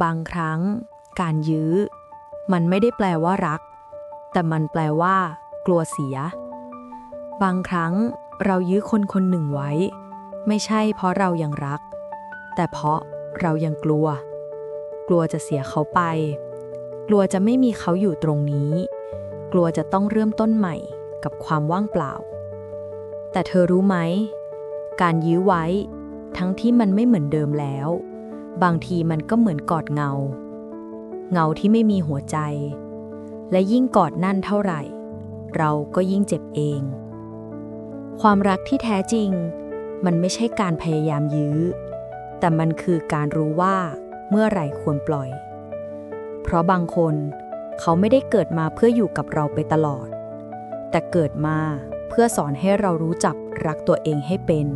บางครั้ง การยื้อ มันไม่ได้แปลว่ารัก แต่มันแปลว่า กลัวเสีย บางครั้งเรายื้อคนคนหนึ่งไว้ ไม่ใช่เพราะเรายังรัก แต่เพราะเรายังกลัว กลัวจะเสียเขาไป กลัวจะไม่มีเขาอยู่ตรงนี้ กลัวจะต้องเริ่มต้นใหม่กับความว่างเปล่า แต่เธอรู้ไหม การยื้อไว้ ทั้งที่มันไม่เหมือนเดิมแล้ว บางทีมันก็เหมือนกอดเงา เงาที่ไม่มีหัวใจ และยิ่งกอดนั่นเท่าไหร่ เราก็ยิ่งเจ็บเอง ความรักที่แท้จริง มันไม่ใช่การพยายามยื้อ แต่มันคือการรู้ว่าเมื่อไหร่ควรปล่อย เพราะบางคนเขาไม่ได้เกิดมาเพื่ออยู่กับเราไปตลอด แต่เกิดมาเพื่อสอนให้เรารู้จักรักตัวเองให้เป็น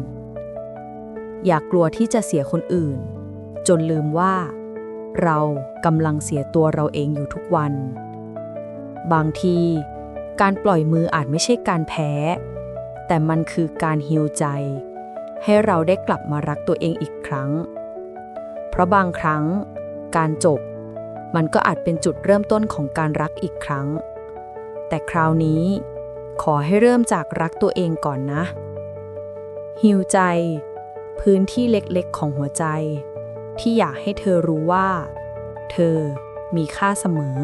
อย่ากกลัวที่จะเสียคนอื่น จนลืมว่า เรากำลังเสียตัวเราเองอยู่ทุกวัน บางที การปล่อยมืออาจไม่ใช่การแพ้ แต่มันคือการฮิวใจ ให้เราได้กลับมารักตัวเองอีกครั้ง เพราะบางครั้ง การจบ มันก็อาจเป็นจุดเริ่มต้นของการรักอีกครั้ง แต่คราวนี้ ขอให้เริ่มจากรักตัวเองก่อนนะฮิวใจ พื้นที่เล็กๆของหัวใจ ที่อยากให้เธอรู้ว่า เธอมีค่าเสมอ